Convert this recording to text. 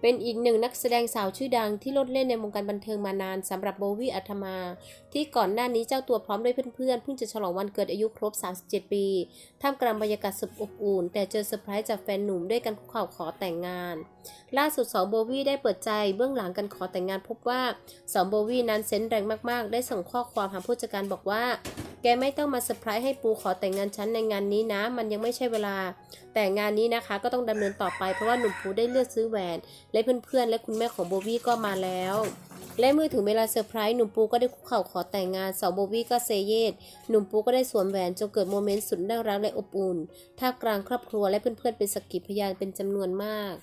เป็นอีกหนึ่งนักแสดงสาวชื่อดังที่ลดเล่นในวงการบันเทิงมานานสำหรับโบวี่อัธมา ที่ก่อนหน้านี้เจ้าตัวพร้อมด้วยเพื่อนๆเพิ่งจะฉลองวันเกิดอายุครบ 37 ปีท่ามกลางบรรยากาศสุดอบอุ่น แต่เจอเซอร์ไพรส์จากแฟนหนุ่มด้วยกันข่าวขอแต่งงาน ล่าสุดสองโบวี่ได้เปิดใจเบื้องหลังการขอแต่งงานพบว่าสองโบวี่นั้นเซนส์แรงมากๆ ได้ส่งข้อความหาผู้จัดการบอกว่า แกไม่ต้องมาเซอร์ไพรส์ให้ปูขอแต่งงานฉันในงานนี้นะ มันยังไม่ใช่เวลา แต่งานนี้นะคะก็ต้องดำเนินต่อไปเพราะว่าหนุ่มปูได้เลือกซื้อแหวน และเพื่อนๆ และคุณแม่ของโบวี่ก็มาแล้ว และเมื่อถึงเวลาเซอร์ไพรส์หนุ่มปูก็ได้คุกเข่าขอแต่งงานสาวโบวี่ก็เซเยตหนุ่มปูก็ได้สวมแหวนจนเกิดโมเมนต์สุดน่ารักและอบอุ่นท่ามกลางครอบครัวและเพื่อนๆเป็นสักขีพยานเป็นจำนวนมาก